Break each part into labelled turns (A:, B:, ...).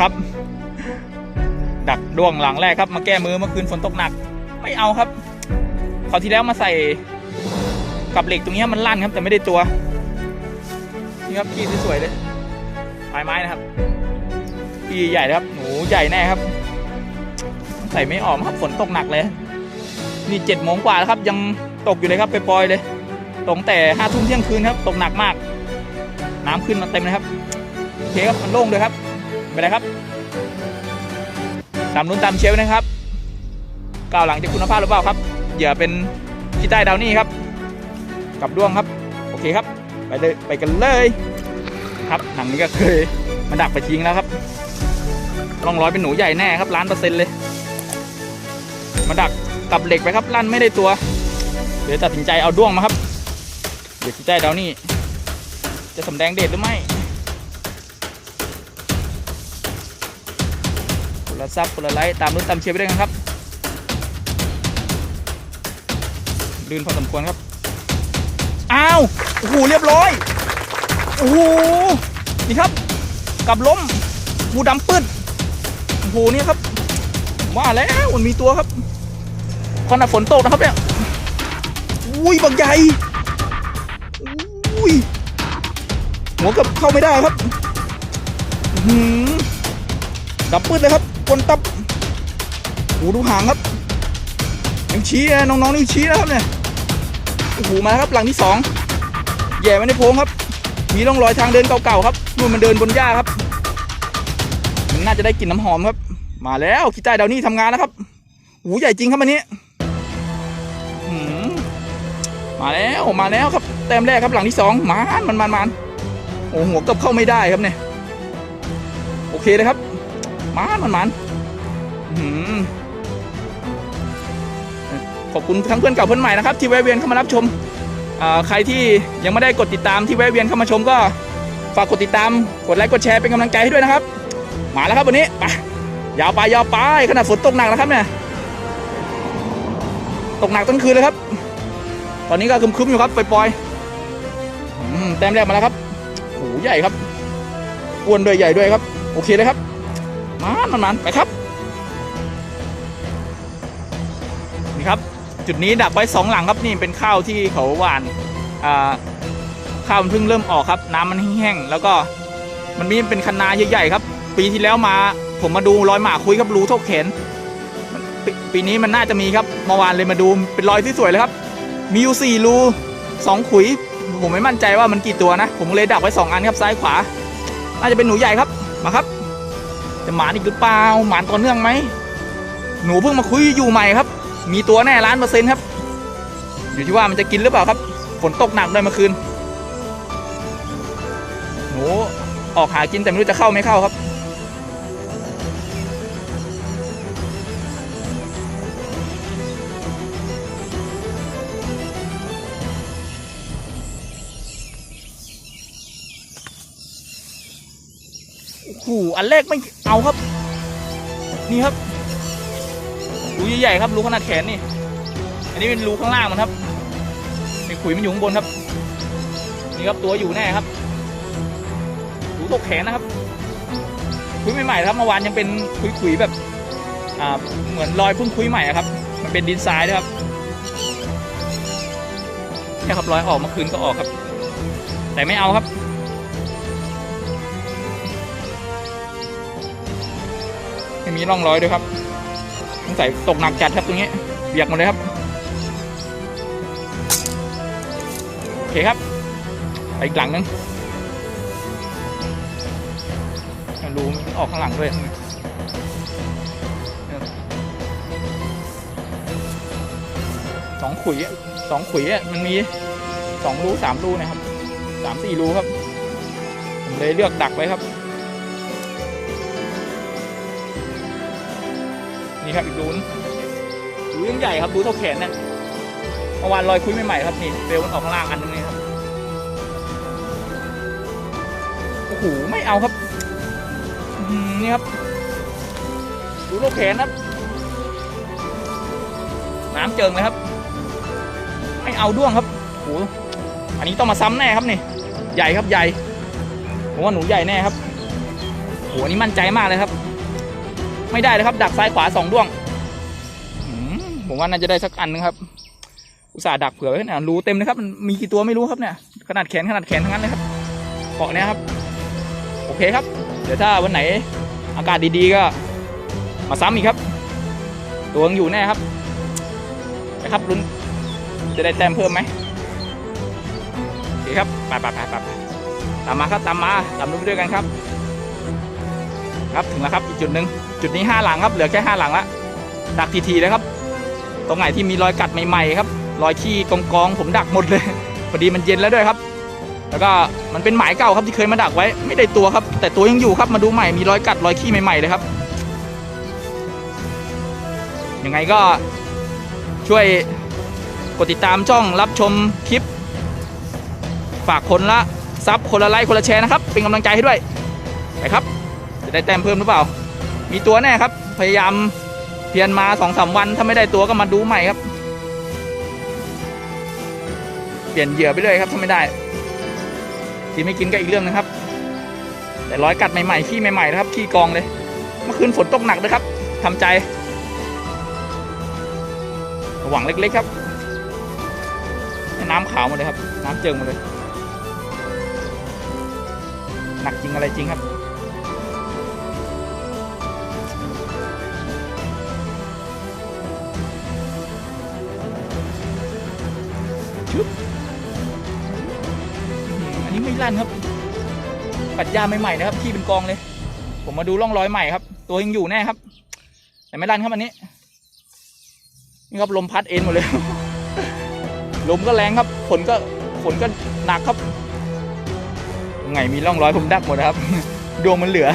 A: ครับ ดักดวงหลังแรกครับ มาแก้มือเมื่อคืนฝนตกหนัก ไม่เอาครับคราวที่แล้วมาใส่กับเหล็กตรงนี้มันลั่นครับ แต่ไม่ได้ตัวนี่ครับขี้สวยๆเลยปลายไม้นะครับขี้ใหญ่ครับหนูใหญ่แน่ครับใส่ไม่ออกครับฝนตกหนักเลย นี่เจ็ดโมงกว่าแล้วครับ ยังตกอยู่เลยครับไปปล่อยเลยตกแต่ห้าทุ่มเที่ยงคืนครับ ตกหนักมาก น้ำขึ้นมาเต็มเลยครับโอเคครับมันโล่งเลยครับ ไม่เป็นไรครับตามลุ้นตามเชฟนะครับก้าวหลังจะคุณภาพหรือเปล่าครับอย่าเป็นขี้ใต้ดาวนี่ครับ กับด้วงครับ โอเคครับ ไปเลยไปกันเลย ครับหนังนี้ก็เคยมาดักไปทิ้งแล้วครับร่องร้อยเป็นหนูใหญ่แน่ครับล้านเปอร์เซ็นต์เลยมาดักกับเหล็กไปครับลั่นไม่ได้ตัว เดี๋ยวตัดสินใจเอาด้วงมาครับ เดี๋ยวขี้ใต้ดาวนี่จะสำแดงเดชหรือไม่ ละซับคนละไลท์ตามรุ่นตามเชียร์ไปด้วยกันครับลื่นพอสมควรครับ อ้าวโอ้โหเรียบร้อย โอ้โห นี่ครับ กับล้มงูดำปื้ดโอ้โหนี่ครับ ว่าแล้วมันมีตัวครับขณะฝนตกนะครับเนี่ย อุ้ยบักใหญ่ อุ้ย หัวกับเข้าไม่ได้ครับ หือดับปืดเลยครับ คนตับโอ้ดูหางครับยังชี้นะน้องๆนี่ชี้นะครับเนี่ยโอ้โหมาครับหลังที่สองแย่ไว้ในโพงครับ มีร่องรอยทางเดินเก่าๆครับนู่นมันเดินบนหญ้าครับมันน่าจะได้กลิ่นน้ำหอมครับ มาแล้วขี้ใต้ดาวนี่ทำงานแล้วครับโอ้โหใหญ่จริงครับอันนี้มาแล้วมาแล้วครับแต้มแรกครับหลังที่สองมานมันมันมันโอ้โหหัวกับเข้าไม่ได้ครับเนี่ยโอเคเลยครับ มานมันมันขอบคุณทั้งเพื่อนเก่าเพื่อนใหม่นะครับ ที่แวะเวียนเข้ามารับชมใครที่ยังไม่ได้กดติดตามที่แวะเวียนเข้ามาชมก็ฝากกดติดตาม กดไลค์ กดแชร์เป็นกำลังใจให้ด้วยนะครับ มาแล้วครับวันนี้ไปยาวไปยาวไปขนาดฝนตกหนักนะครับเนี่ย ตกหนักทั้งคืนเลยครับ ตอนนี้ก็คึมๆอยู่ครับปล่อยๆแต้มแรกมาแล้วครับโอ้โหใหญ่ครับอ้วนด้วยใหญ่ด้วยครับ โอเคเลยครับ มันมันมันไปครับ นี่ครับ จุดนี้ดักไว้สองหลังครับนี่เป็นข้าวที่เขาหวานอ่าข้าวมันเพิ่งเริ่มออกครับ น้ำมันแห้งแล้วก็ มันมีเป็นคันนาใหญ่ๆครับ ปีที่แล้วมาผมมาดูรอยหมาคุยครับรูเท่าแขนนปปีนี้มันน่าจะมีครับเมื่อวานเลยมาดูเป็นรอยที่สวยเลยครับ มีอยู่สี่รูสองขุย ผมไม่มั่นใจว่ามันกี่ตัวนะ ผมเลยดักไว้สองอันครับซ้ายขวา น่าจะเป็นหนูใหญ่ครับมาครับ จะหมานอีกหรือเปล่าหมานต่อเนื่องไหมหนูเพิ่งมาคุยอยู่ใหม่ครับ มีตัวแน่ล้านเปอร์เซ็นต์ครับ อยู่ที่ว่ามันจะกินหรือเปล่าครับ ฝนตกหนักด้วยเมื่อคืน หนูออกหากินแต่ไม่รู้จะเข้าไม่เข้าครับ อันแรกไม่เอาครับ นี่ครับรูใหญ่ๆครับรูขนาดแขนนี่ อันนี้เป็นรูข้างล่างมันครับไอ้ขุยมันอยู่ข้างบนครับ นี่ครับตัวอยู่แน่ครับรูตกแขนนะครับคุยใหม่ๆครับเมื่อวานยังเป็นคุยๆแบบอ่าเหมือนรอยพิ่งคุยใหม่ครับ มันเป็นดินทรายด้วยครับเนี่ยครับรอยออกเมื่อคืนก็ออกครับ แต่ไม่เอาครับ ไม่มีร่องรอยด้วยครับสงสัยตกหนักจัดครับตรงนี้เบียกหมดเลยครับโอเคครับไปอีกหลังนึงรูมันออกข้างหลังด้วยสองขุยอะสองขุยอะมันมีสองรูสามรูนะครับสามสี่รูครับ ผมเลยเลือกดักไว้ครับ ครับอีกดูนดูยังใหญ่ครับดูเท่าแขนเนี่ยเมื่อวานลอยคุยใหม่ๆครับนี่เบลมันออกข้างล่างอันนึงนี่ครับโอ้โหไม่เอาครับนี่ครับดูเท่าแขนครับ น้ำเจิงเลยครับ ไม่เอาด้วงครับโอ้โหอันนี้ต้องมาซ้ำแน่ครับนี่ ใหญ่ครับใหญ่ผมว่าหนูใหญ่แน่ครับหอันนี้มั่นใจมากเลยครับ ไม่ได้เลยครับ ดักซ้ายขวาสองดวงผมว่าน่าจะได้สักอันนึงครับ อุตส่าห์ดักเผื่อไว้เนี่ยรูเต็มเลยครับมันมีกี่ตัวไม่รู้ครับเนี่ย ขนาดแขนขนาดแขนทั้งนั้นเลยครับเกาะเนี่ยครับ โอเคครับ เดี๋ยวถ้าวันไหนอากาศดีๆก็ มาซ้ำอีกครับ ตัวยังอยู่แน่ครับนะครับลุ้นจะได้แต้มเพิ่มไหมโอเคครับไปไปไปไปตามมาครับตามมาตามดูไปด้วยกันครับ ครับถึงแล้วครับอีกจุดหนึ่งจุดนี้ห้าหลังครับเหลือแค่ห้าหลังละดักทีๆเลยครับ ตรงไหนที่มีรอยกัดใหม่ๆครับรอยขี้กองๆผมดักหมดเลยพอดีมันเย็นแล้วด้วยครับ แล้วก็มันเป็นหมายเก่าครับที่เคยมาดักไว้ ไม่ได้ตัวครับ แต่ตัวยังอยู่ครับมาดูใหม่มีรอยกัดรอยขี้ใหม่ๆเลยครับยังไงก็ช่วยกดติดตามช่องรับชมคลิป ฝากคนละซับคนละไลค์คนละแชร์นะครับ เป็นกำลังใจให้ด้วยไปครับ ได้แต้มเพิ่มหรือเปล่า มีตัวแน่ครับ พยายามเพียนมาสองสามวัน ถ้าไม่ได้ตัวก็มาดูใหม่ครับ เปลี่ยนเหยื่อไปเลยครับถ้าไม่ได้กินไม่กินก็อีกเรื่องนึงครับ แต่ร้อยกัดใหม่ๆขี้ใหม่ๆนะครับขี้กองเลยเมื่อคืนฝนตกหนักนะครับทำใจหวังเล็กๆครับ น้ำขาวหมดเลยครับ น้ำเจิงหมดเลย หนักจริงอะไรจริงครับั้นครับปัดยาใหม่ๆนะครับที่เป็นกองเลย ผมมาดูร่องรอยใหม่ครับ ตัวยังอยู่แน่ครับ แต่ไม่ลั่นครับอันนี้นี่ครับลมพัดเอ็นหมดเลยลมก็แรงครับฝนก็ฝนก็หนักครับไงมีร่องรอยผมดักหมดนะครับดวงมันเหลือ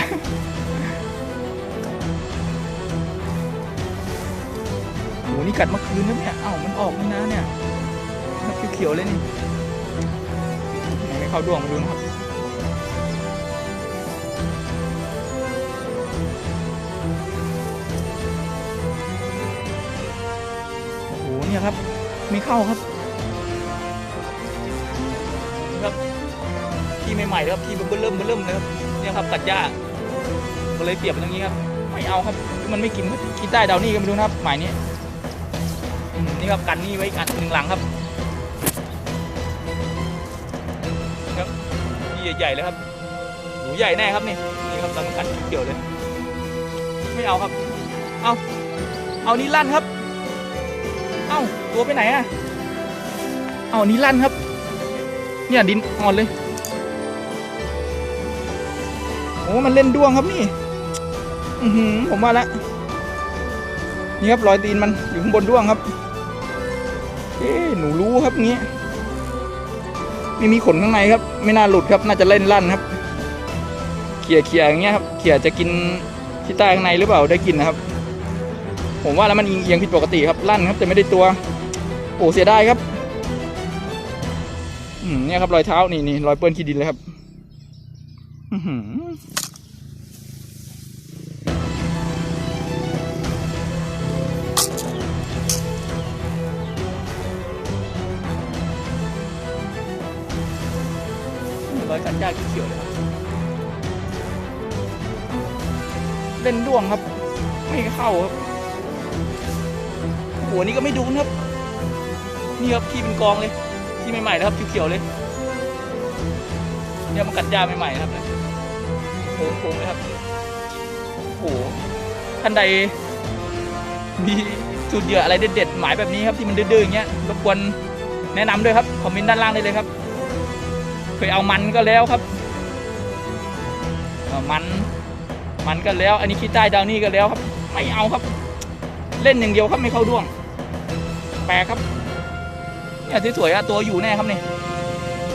A: โหนี่กัดเมื่อคืนนะเนี่ยเอ้ามันออกนี่นะเนี่ยเขียวๆเลยนี่ เข้าดวงมาดูนะครับโอ้โหเนี่ยครับไม่เข้าครับนี่ครับที่ใหม่ๆครับที่เบิ่มเริ่มเริ่มเลยครับเนี่ยครับตัดหญ้าก็เลยเปรียบเป็นอย่างนี้ครับไม่เอาครับมันไม่กินครับกินได้ดาวนี่ก็ไม่รู้นะครับหมายนี้นี่ครับกันนี่ไว้กอันหนึ่งหลังครับ ใหญ่ๆเลยครับหนูใหญ่แน่ครับนี่นี่ครับตอนมันกัดเกี่ยวเลย ไม่เอาครับ เอาเอานี่ลั่นครับ เอาตัวไปไหนอะเอานี้ลั่นครับ เนี่ยดินอ่อนเลยโอ้มันเล่นด้วงครับนี่อือหือผมว่าละนี่ครับรอยตีนมันอยู่ข้างบนด้วงครับเอ๊หนูรู้ครับเงี้ย ไม่มีขนข้างในครับ ไม่น่าหลุดครับ น่าจะเล่นลั่นครับ เขี่ยเขี่ยอย่างเงี้ยครับ เขี่ยจะกินที่ใต้ข้างในหรือเปล่าได้กินนะครับ ผมว่าแล้วมันเอียงผิดปกติครับลั่นครับ แต่ไม่ได้ตัว โอ้เสียดายครับอืมเนี่ยครับรอยเท้านี่นี่รอยเปื้อนขี้ดินเลยครับ รอยกัดยากเขียวเลยครับเล่นด้วงครับ ไม่เข้าครับโอ้โหนี่ก็ไม่ดูนะครับ นี่ครับขี้เป็นกองเลยขี้ใหม่ๆนะครับเขียวๆเลยเนี่ยมันกัดยาใหม่ๆนะครับโค้งๆเลยครับโอ้โหท่านใดมีจุดเหยื่ออะไรเด็ดๆหมายแบบนี้ครับที่มันดื้อๆอย่างเงี้ยรบกวนแนะนำด้วยครับคอมเมนต์ด้านล่างได้เลยครับ เคยเอามันก็แล้วครับมันมันก็แล้ว อันนี้ขี้ใต้ดาวนี่ก็แล้วครับ ไม่เอาครับ เล่นอย่างเดียวครับไม่เข้าด้วง แปลกครับเนี่ยสวยๆอะตัวอยู่แน่ครับเนี่ย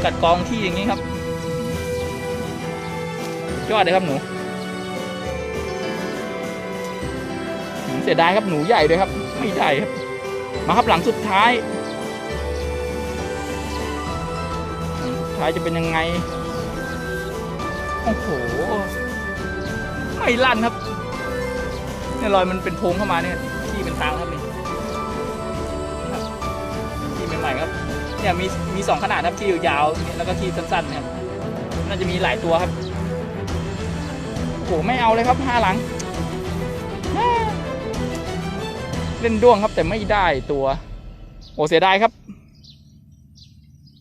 A: กัดกองที่อย่างนี้ครับยอดเลยครับหนูเสียดายครับหนูใหญ่ด้วยครับ ไม่ได้ครับ มาครับหลังสุดท้าย ท้ายจะเป็นยังไง โอ้โห ไม่ลั่นครับ เนี่ยรอยมันเป็นโพงเข้ามาเนี่ยที่เป็นทางครับนี่ที่ใหม่ๆครับ เนี่ยมีมีสองขนาดครับที่ยาวแล้วก็ที่สั้นๆนะครับ น่าจะมีหลายตัวครับ โอ้โหไม่เอาเลยครับห้าหลัง เล่นด้วงครับแต่ไม่ได้ตัว โอ้เสียดายครับ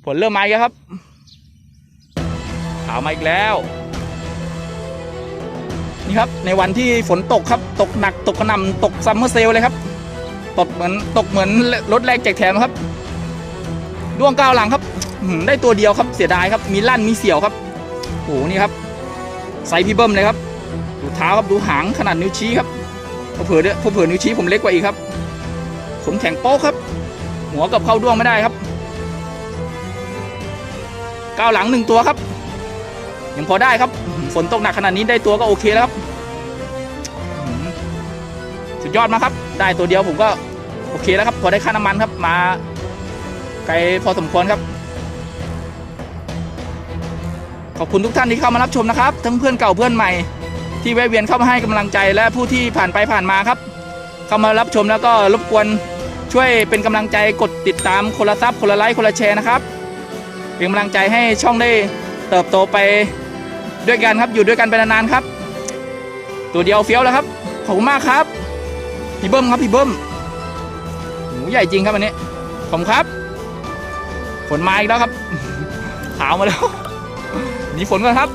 A: ผลเริ่มมาแล้วครับาวมาอีกแล้ว นี่ครับในวันที่ฝนตกครับ ตกหนักตกกระหน่ำตกซัมเมอร์เซลเลยครับตกเหมือนตกเหมือนรถแรกแจกแถมครับด้วงก้าวหลังครับได้ตัวเดียวครับเสียดายครับ มีลั่นมีเสี่ยวครับโอ้โหนี่ครับไซส์พี่เบิ้มเลยครับ ดูเท้าครับดูหางขนาดนิ้วชี้ครับเผื่อเนี่ยเผื่อนิ้วชี้ผมเล็กกว่าอีกครับขนแข็งโป๊กครับ หัวกับเข้าด้วงไม่ได้ครับก้าวหลังหนึ่งตัวครับ ยังพอได้ครับ ฝนตกหนักขนาดนี้ได้ตัวก็โอเคแล้วครับ สุดยอดมากครับ ได้ตัวเดียวผมก็โอเคแล้วครับ พอได้ค่าน้ำมันครับ มา ไกลพอสมควรครับ ขอบคุณทุกท่านที่เข้ามารับชมนะครับ ทั้งเพื่อนเก่าเพื่อนใหม่ ที่แวะเวียนเข้ามาให้กำลังใจและผู้ที่ผ่านไปผ่านมาครับ เข้ามารับชมแล้วก็รบกวนช่วยเป็นกำลังใจกดติดตามคนละซับคนละไลค์คนละแชร์นะครับ เป็นกำลังใจให้ช่องได้เติบโตไป ด้วยกันครับอยู่ด้วยกันไปนานๆครับ ตัวเดียวเฟี้ยวแล้วครับขอบคุณมากครับ พี่เบิ้มครับพี่เบิ้มโหใหญ่จริงครับอันนี้ผมครับฝนมาอีกแล้วครับขาวมาแล้วหนีฝนก่อนครับ